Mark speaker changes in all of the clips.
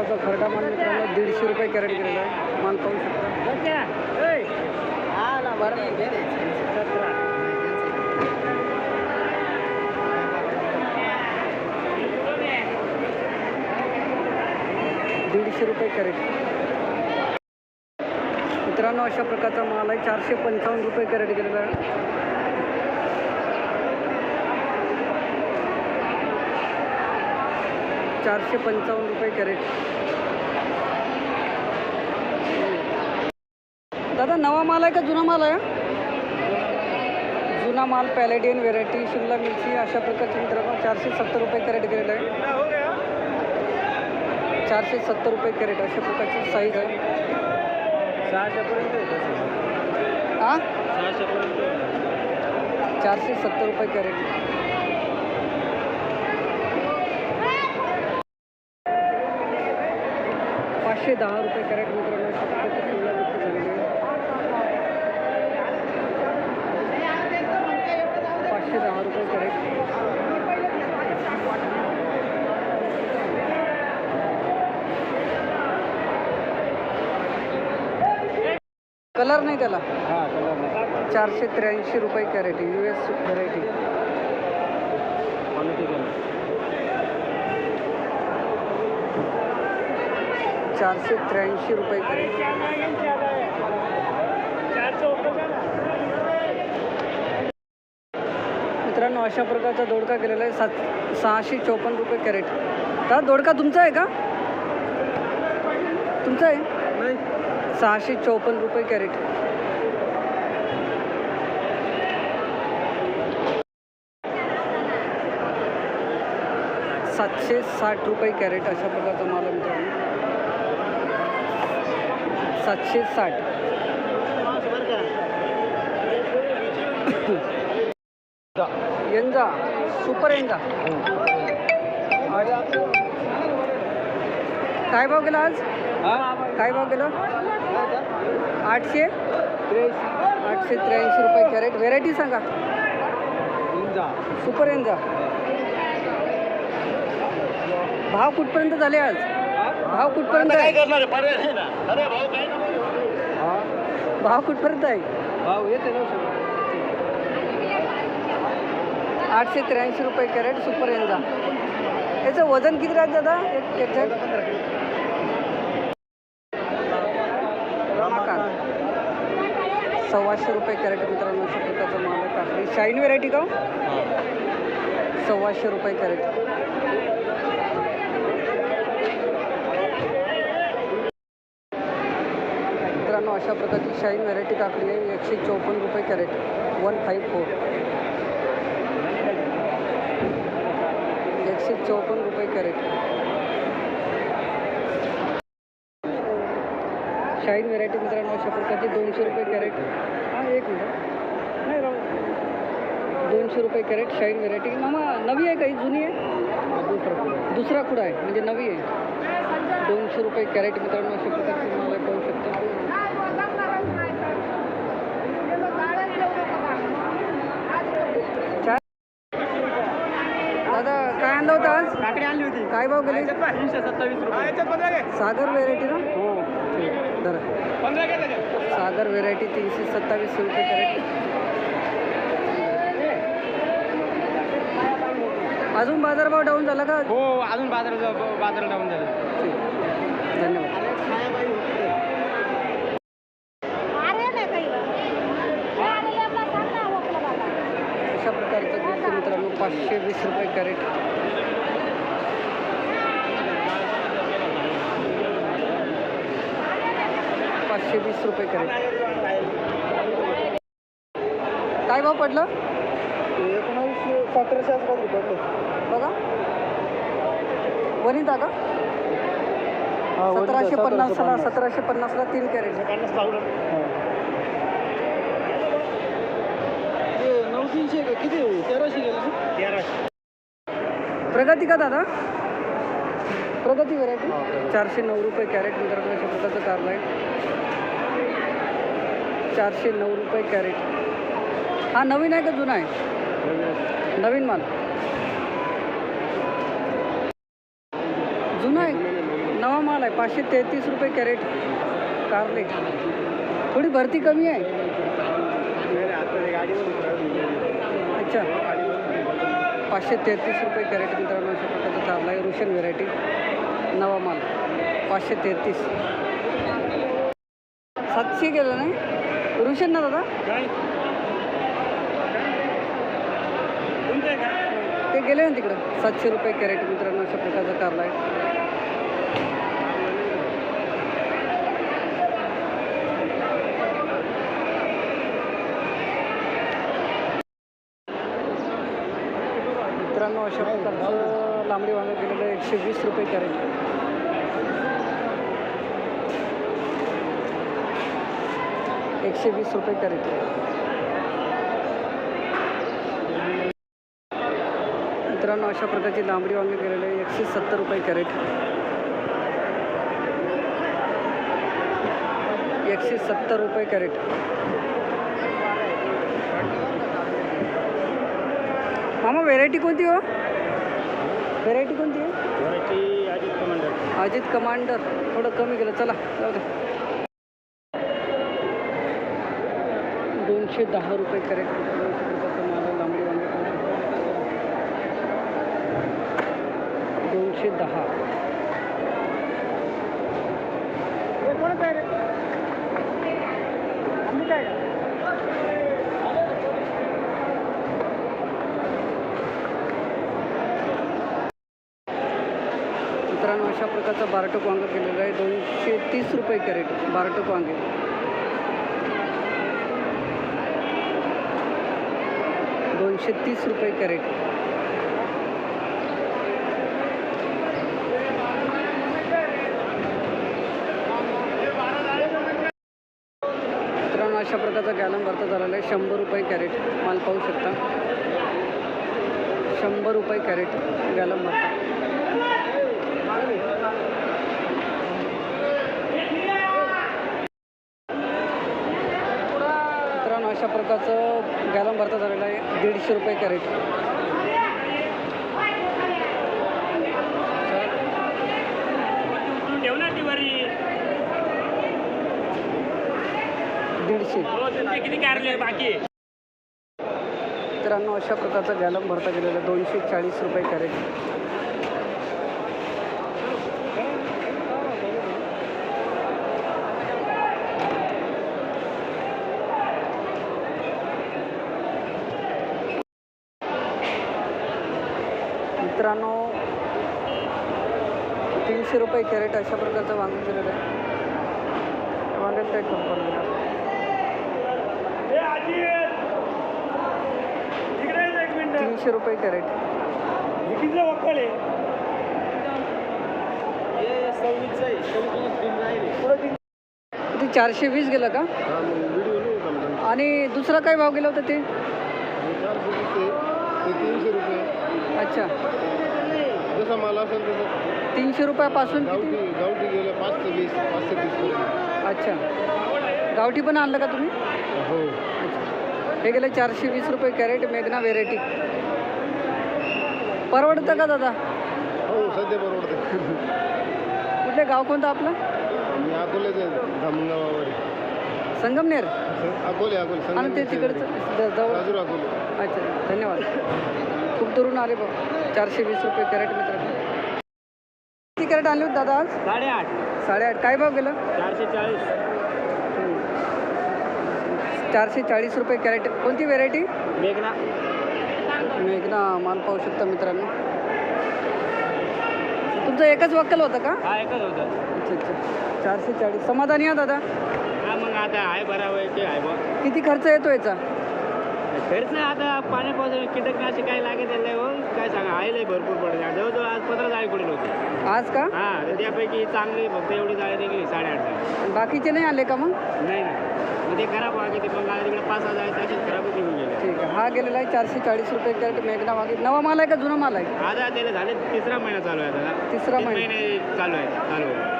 Speaker 1: प्रकारचा खरडा माल मित्रांनो दीडशे रुपये कॅरेट गेलेला आहे. माल पाहू शकता. दीडशे रुपये कॅरेट. मित्रांनो अशा प्रकारचा माल आहे. चारशे पंचावन्न रुपये कॅरेट गेलेला आहे. चारशे पंचावन्न रुपये कॅरेट. दादा नवा माल आहे का जुना माल आहे? जुना माल पॅलेडियन व्हेरायटी शिमला मिरची अशा प्रकारची मित्रांनो चारशे सत्तर रुपये कॅरेट गेलेलं आहे. चारशे सत्तर रुपये कॅरेट अशा प्रकारची साईज आहे. हां? चारशे सत्तर रुपये कॅरेट. पाचशे दहा रुपये कॅरेट मित्रांनो पाचशे दहा रुपये कॅरेट. कलर नाही त्याला. चारशे त्र्याऐंशी रुपये कॅरेट यू एस व्हरायटी चारशे त्र्याऐंशी रुपये कॅरेट मित्रांनो अशा प्रकारचा दोडका केलेला आहे. सात सहाशे चौपन्न रुपये कॅरेट. तर दोडका तुमचा आहे का? तुमचा आहे? सहाशे चौपन्न रुपये कॅरेट. सातशे साठ रुपये कॅरेट अशा प्रकारचा माल मित्रांनो. सातशे साठ. यंजा सुपर यंजा काय भाव गेला आज? काय भाव गेला? आठशे? आठशे त्र्याऐंशी रुपये कॅरेट. व्हेरायटी सांगा. सुपर यंजा भाव कुठपर्यंत झाले आज? भाव कुठपर्यंत आहे
Speaker 2: करणार आहे पर्याय नाही ना अरे भाऊ काय
Speaker 1: भाव कुठपर्यंत आहे?
Speaker 2: भाऊ येते
Speaker 1: आठशे त्र्याऐंशी रुपये कॅरेट सुपर यंजा याचं वजन किती राहत दादा? एक रमाकांत सव्वाशे रुपये कॅरेट मित्रांनो अशा प्रकारचा माल काकडी शाईन व्हेरायटी का हो? सव्वाशे रुपये कॅरेट मित्रांनो अशा प्रकारची शाईन व्हरायटी काकडी आहे. एकशे चौपन्न रुपये कॅरेट. One five four. एकशे चौपन्न रुपये कॅरेट. शाईन व्हेरायटी मित्रांनो अशा प्रकारची दोनशे रुपये कॅरेट. हां एक मिनिट. नाही राहू दोनशे रुपये कॅरेट शाईन व्हरायटी. मामा नवी आहे काही जुनी आहे? दुसरा दुसरा कुडा आहे. म्हणजे नवी आहे. दोनशे रुपये कॅरेट मित्रांनो अशा प्रकारची माल आहे पाहू शकता चार दादा काय आणलं होतं आज
Speaker 2: काकडी आणली होती
Speaker 1: काय भाव गेले?
Speaker 2: तीनशे सत्तावीस रुपये.
Speaker 1: सागर व्हेरायटी ना?
Speaker 2: हो.
Speaker 1: सागर व्हेरायटी तीनशे सत्तावीस रुपये कॅरेट. अजून बाजारभाव डाऊन झाला का?
Speaker 2: हो अजून बाजार बाजार डाऊन झालं.
Speaker 1: ठीक. धन्यवाद अशा प्रकारचं गिफ्ट मित्रांनो पाचशे वीस रुपये कॅरेट. पाचशे वीस रुपये कॅरेट काय भाव पडलं?
Speaker 2: एकोणावीसशे सतराशे आसपास रुपये
Speaker 1: बघा. वनिता का? सतराशे पन्नासला सतराशे पन्नासला तीन कॅरेट.
Speaker 2: पन्नास पावडर नऊ तीनशे किती तेराशे तेराशे.
Speaker 1: प्रगती का दादा? प्रगती व्हरायटी चारशे नऊ रुपये कॅरेट मित्रांनो अशा प्रकारचं कारला आहे. चारशे नऊ रुपये कॅरेट. हा नवीन आहे का जुना आहे? नवीन माल. जुना आहे? नवा माल आहे. पाचशे तेहतीस रुपये कॅरेट. कारले थोडी भरती कमी आहे? अच्छा. पाचशे तेहतीस रुपये कॅरेट मित्रांनो अशा प्रकारचा चालला आहे रुशन व्हेरायटी. नवा माल. पाचशे तेहतीस. सातशे गेलं नाही? रुशन ना दादा ते गेले ना तिकडं. सातशे रुपये कॅरेट मित्रांनो अशा प्रकारचा कारला आहे. मित्रांनो अशा प्रकारचं लांबडी वांगं गेलेलं एकशे वीस रुपये कॅरेट. एकशे वीस रुपये कॅरेट मित्रांनो अशा प्रकारची लांबडी वांगे गेलेले आहे. एकशे सत्तर रुपये कॅरेट. एकशे सत्तर रुपये कॅरेट. मामा व्हेरायटी कोणती हो? व्हेरायटी कोणती? आहे अजित कमांडर. थोडं कमी केलं. चला जाऊ दे. दोनशे दहा रुपये लांबडी वांगे दोनशे दहा. मित्रांनो अशा प्रकारचं बारटोक वांगं केलेलं आहे. दोनशे तीस रुपये कॅरेट बारटोक वांगे. दोनशे तीस रुपये कॅरेट. मित्रांनो अशा प्रकारचा गॅलन भरता झालेला आहे. शंभर रुपये कॅरेट माल पाहू शकता. शंभर रुपये कॅरेट गॅलन भरता. मित्रांनो अशा प्रकारचं गॅलन भरता झालेलं आहे. दीडशे रुपये कॅरेट. दीडशे. मित्रांनो अशा प्रकारचं गॅलन भरता गेलेलं दोनशे चाळीस रुपये कॅरेट. मित्रांनो तीनशे रुपये कॅरेट अशा प्रकारचं वांगं केलेलं आहे. वांग्यात काय पडलेलं तीनशे रुपये कॅरेट. ते चारशे वीस गेलं का? आणि दुसरा काय भाव गेला होता ते?
Speaker 2: तीनशे रुपये.
Speaker 1: अच्छा.
Speaker 2: जसा माल असेल तसं.
Speaker 1: तीनशे रुपयापासून किती?
Speaker 2: गावठी गावठी गेलं पाच ते वीस पाच ते तीस.
Speaker 1: अच्छा. गावठी पण आणलं का तुम्ही?
Speaker 2: हो.
Speaker 1: अच्छा. हे गेलं चारशे वीस रुपये कॅरेट मेघना व्हेरायटी. परवडतं का दादा?
Speaker 2: हो सध्या परवडते.
Speaker 1: कुठले गाव कोणतं आपलं?
Speaker 2: मी अकोल्याचे धामणगावावर
Speaker 1: संगमनेर
Speaker 2: अकोले अकोले
Speaker 1: आणि ते तिकडचं जवळ?
Speaker 2: अकोले.
Speaker 1: अच्छा धन्यवाद. खूप दुरून आले बघ. चारशे वीस रुपये कॅरेट मित्रांनो किती कॅरेट आणले होते दादा आज?
Speaker 2: साडेआठ.
Speaker 1: साडेआठ. काय भाव गेलं?
Speaker 2: चारशे चाळीस.
Speaker 1: चारशे चाळीस रुपये कॅरेट. कोणती व्हेरायटी?
Speaker 2: मेघना.
Speaker 1: मेघना माल पाहू शकता मित्रांनो. तुमचं एकच वक्कल होतं का?
Speaker 2: हा एकच होतं.
Speaker 1: अच्छा अच्छा. चारशे चाळीस. समाधानी आहे दादा?
Speaker 2: आता आहे बराबर ते आहे बघ.
Speaker 1: किती खर्च येतो याचा?
Speaker 2: खर्च आता पाण्या पावसाने कीटकनाशक काय लागेल त्याला हो? काय सांगा आहे लय भरपूर पडले. जवळजवळ आज पंधरा जाळी पडेल होती.
Speaker 1: आज का?
Speaker 2: हा तर त्यापैकी चांगली फक्त एवढी जाळी निघली साडेआठ जाळी.
Speaker 1: बाकीचे नाही आले का मग?
Speaker 2: नाही ना मग ते खराब वागे ते आता तिकडे पाच हजार तशीच खराबच निघून
Speaker 1: हा गेलेला आहे चारशे चाळीस रुपये कॅरेट मेघना मागे. नवा माल आहे का जुना माल आहे?
Speaker 2: त्याला झाले. तिसरा महिना चालू आहे आता.
Speaker 1: तिसरा
Speaker 2: तीन
Speaker 1: महिना.
Speaker 2: महिने चालू आहे. चालू आहे.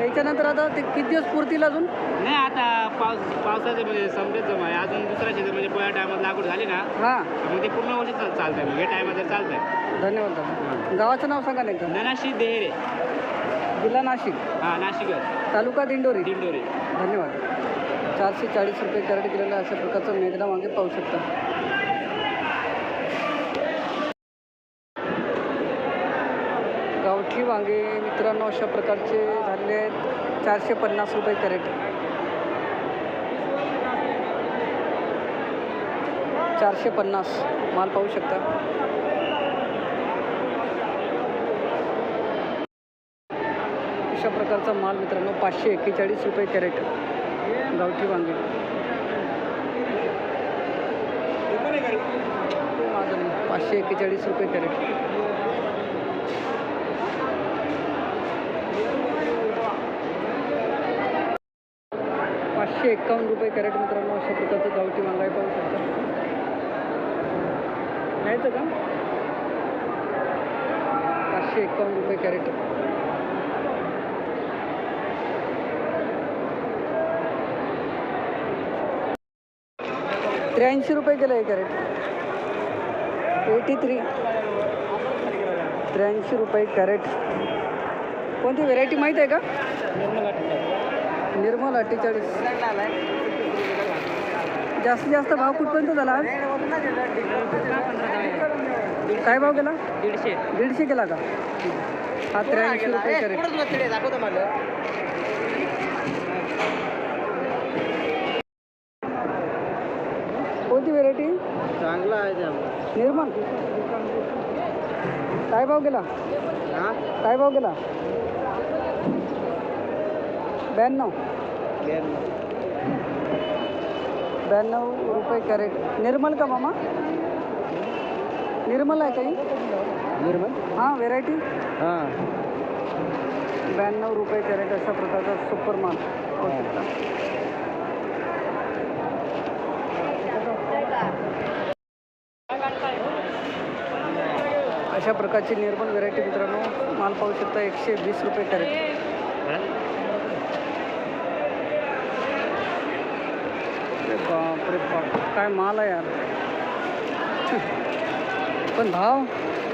Speaker 1: याच्यानंतर आता ते किती दिवस पुरतील अजून?
Speaker 2: नाही आता पाऊस पावसाचं म्हणजे जमा आहे अजून दुसरा शेत म्हणजे पोया टायमात लागवड झाली ना
Speaker 1: हां.
Speaker 2: मग ते पूर्ण वर्षी चाल चालतंय मग. हे टायमात चालतंय.
Speaker 1: धन्यवाद दादा. गावाचं नाव सांगा नाही का
Speaker 2: ननाशी देहरे.
Speaker 1: जिल्हा नाशिक.
Speaker 2: हां नाशिकच.
Speaker 1: तालुका दिंडोरी.
Speaker 2: दिंडोरी.
Speaker 1: धन्यवाद. चारशे चाळीस रुपये कॅरेट गेलेलं अशा प्रकारचं मेघना वांगे पाहू शकता. गावठी वांगे मित्रांनो अशा प्रकारचे झालेले आहेत. चारशे पन्नास रुपये कॅरेट. चारशे पन्नास. माल पाहू शकता. अशा प्रकारचा माल मित्रांनो पाचशे एक्केचाळीस रुपये कॅरेट. गावठी वांगे. पाचशे एक्केचाळीस रुपये कॅरेट. एकशे एक्कावन्न रुपये कॅरेट मित्रांनो अशा प्रकारचं गावठी वांगाय पाहू शकता. घ्यायचं का? पाचशे एक्कावन्न रुपये कॅरेट. त्र्याऐंशी रुपये केलं आहे कॅरेट. Eighty three. त्र्याऐंशी रुपये कॅरेट. कोणती व्हेरायटी माहीत आहे का? निर्मल अठ्ठेचाळीस जास्तीत जास्त भाव कुठपर्यंत झाला आज? काय भाव गेला?
Speaker 2: दीडशे.
Speaker 1: दीडशे केला का? हा त्र्याऐंशी रुपये
Speaker 2: मला
Speaker 1: कोणती व्हेरायटी
Speaker 2: चांगला आहे त्या
Speaker 1: निर्मल. काय भाव गेला?
Speaker 2: हां?
Speaker 1: काय भाव गेला? ब्याण्णव. ब्याण्णव. रुपये कॅरेट. निर्मल का मामा? निर्मल आहे काही?
Speaker 2: निर्मल?
Speaker 1: हां व्हेरायटी?
Speaker 2: हां.
Speaker 1: ब्याण्णव रुपये कॅरेट अशा प्रकारचा सुपर माल अशा प्रकारची निर्मल व्हेरायटी मित्रांनो माल पाहू शकता एकशे वीस रुपये कॅरेट. अरे बापरे बाप. काय माल आहे यार. पण भाव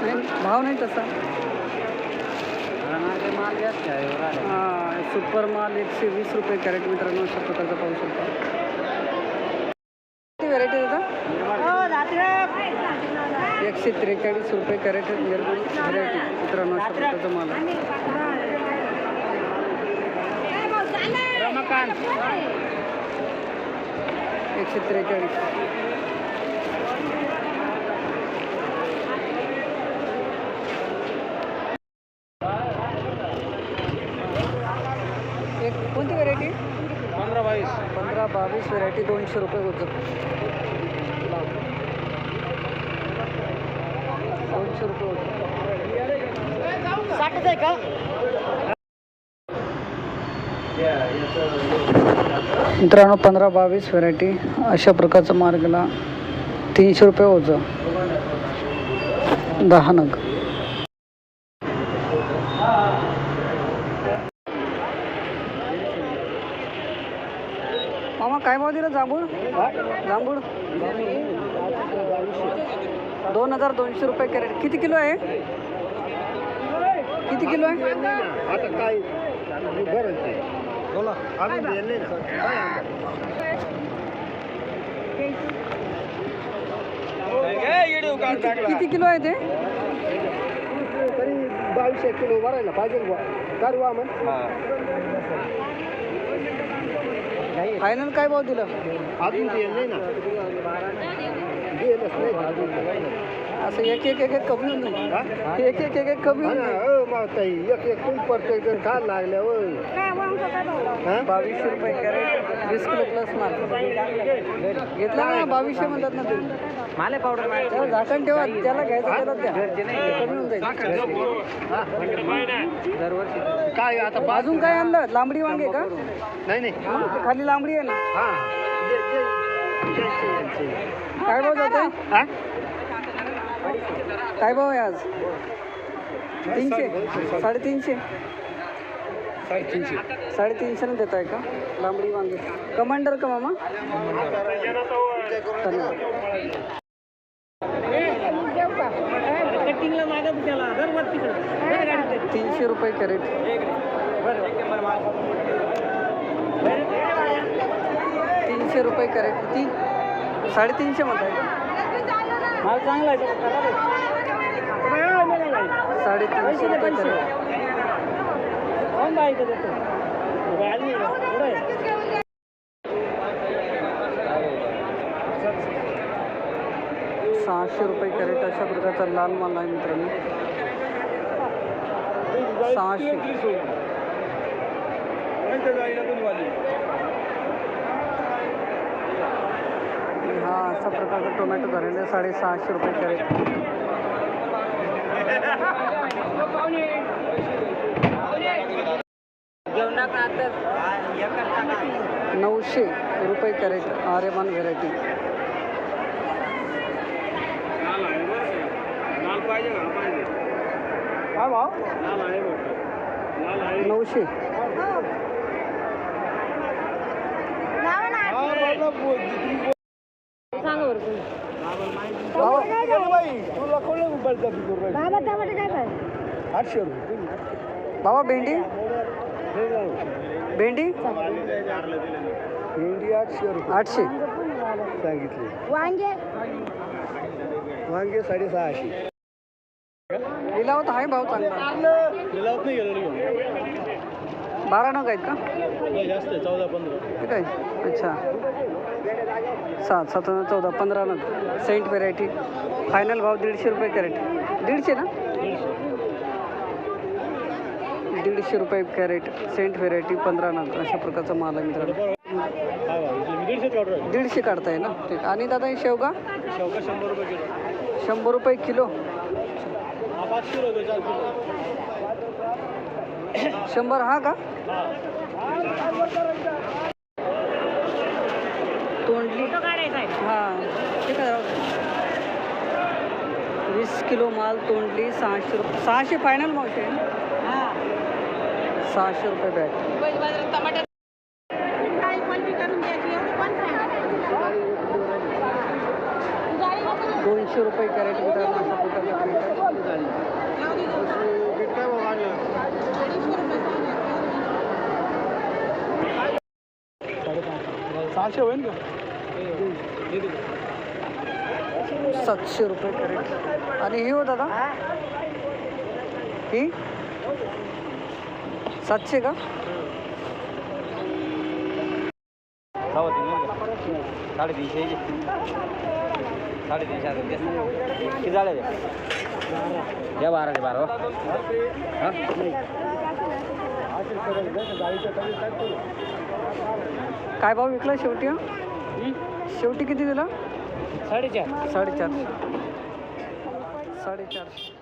Speaker 1: नाही भाव नाही तसा.
Speaker 2: माल जास्त आहे
Speaker 1: हा सुपर माल एकशे वीस रुपये कॅरेट मित्रांनो अशा प्रकारचा पाहू शकता. किती व्हरायटी एकशे त्रेचाळीस रुपये कॅरेट व्हरायटी मित्रांनो अशा प्रकारचा माल आहे. एकशे त्रेचाळीस एक कोणती व्हरायटी
Speaker 2: पंधरा बावीस.
Speaker 1: पंधरा बावीस व्हरायटी दोनशे रुपये होतं. दोनशे रुपये होतं.
Speaker 3: साठच आहे का?
Speaker 1: मित्रांनो पंधरा बावीस व्हरायटी अशा प्रकारचा मार्गला तीनशे रुपये होतं दहा नग. मामा काय भाव दिला जांभूळ? जांभूळ? दोन हजार दोनशे रुपये कॅरेट. किती किलो आहे? किती किलो आहे?
Speaker 2: बरं बोला. अजून दिले ना.
Speaker 1: किती किती किलो आहे ते?
Speaker 2: तरी बावीसशे किलो भरायला पाहिजे बुवा. करू मग.
Speaker 1: फायनल काय भाव दिलं?
Speaker 2: अजून दिलं नाही ना. दिलंच नाही.
Speaker 1: असं एक एक एक एक कमी होऊन जाईल. एक एक एक एक कमी होऊन
Speaker 2: एक एक खूप प्रत्येक जण खायला लागल्या होय. हा?
Speaker 1: बावीसशे रुपये कॅरेट वीस किलो प्लस माल. घेतला ना बावीसशे म्हणतात ना तुम्ही.
Speaker 2: माले पावडर
Speaker 1: त्याला झाकण ठेवा ज्याला घ्यायचं त्याला द्या. कमी होऊन जाईल.
Speaker 2: दरवर्षी. काय आता
Speaker 1: अजून काय आणलं लांबडी वांगे का?
Speaker 2: नाही नाही.
Speaker 1: ते खाली लांबडी आहे ना.
Speaker 2: हा. दे- दे-.
Speaker 1: काय भाव जाते
Speaker 2: हा?
Speaker 1: काय भाव आहे आज? तीनशे साडेतीनशे?
Speaker 2: साडेतीनशे.
Speaker 1: साडेतीनशेनं देत आहे का? लांबडी वांगे. कमांडर का मामा? तीनशे रुपये कॅरेट. तीनशे रुपये कॅरेट. तीन साडेतीनशे म्हणताय का?
Speaker 2: माल चांगला आहे.
Speaker 1: साडेतीनशे रुपये कॅरेट सहाशे रुपये कॅरेट अशा प्रकारचा लाल माल आहे मित्रांनो. सहाशे. हा अशा प्रकारचा टोमॅटो झालेला आहे. साडेसहाशे रुपये कॅरेट. नऊशे रुपये कॅरेट आर्यमान व्हेरायटी हा नऊशे
Speaker 3: सांगा बरं तुम्ही. काय
Speaker 1: आठशे रुपये. बाबा भेंडी? भेंडी?
Speaker 4: भेंडी आठशे रुपये.
Speaker 1: आठशे.
Speaker 4: सांगितले.
Speaker 3: वांगे?
Speaker 4: वांगे साडेसहाशे.
Speaker 1: लिलावत आहे भाव चांगला.
Speaker 2: लिलावत नाही गेलो
Speaker 1: बारा नग आहेत का?
Speaker 2: जास्त आहे चौदा पंधरा.
Speaker 1: ठीक आहे. अच्छा. सात सात चौदा पंधरा नग. Saint variety. फायनल भाव दीडशे रुपये कॅरेट. दीडशे ना? दीडशे रुपये कॅरेट सेंट व्हेरायटी पंधरा नग अशा प्रकारचा माल आहे मित्रांनो.
Speaker 2: दीडशे
Speaker 1: काढताय ना? ठीक आणि दादा हे शेवगा?
Speaker 2: शेवका शंभर रुपये किलो.
Speaker 1: शंभर रुपये किलो
Speaker 2: हा
Speaker 1: शंभर हा का? तोंडली. हां. ठीक आहे वीस किलो माल तोंडली सहाशे रुपये सहाशे फायनल मावशे सहाशे रुपये बॅग
Speaker 3: काय
Speaker 1: दोनशे रुपये कॅरेट मित्रांनो अशा प्रकारचा क्रेट आहे.
Speaker 4: सहाशे होईल का?
Speaker 1: सातशे रुपये कॅरेट आणि ही हो दादा? ही? सातशे का?
Speaker 2: साडेतीनशे साडेतीनशे झाले द्या बाराशे बारा हां.
Speaker 1: काय भाव विकला शेवटी हा? शेवटी किती दिला?
Speaker 2: साडेचार.
Speaker 1: साडेचार साडेचारशे.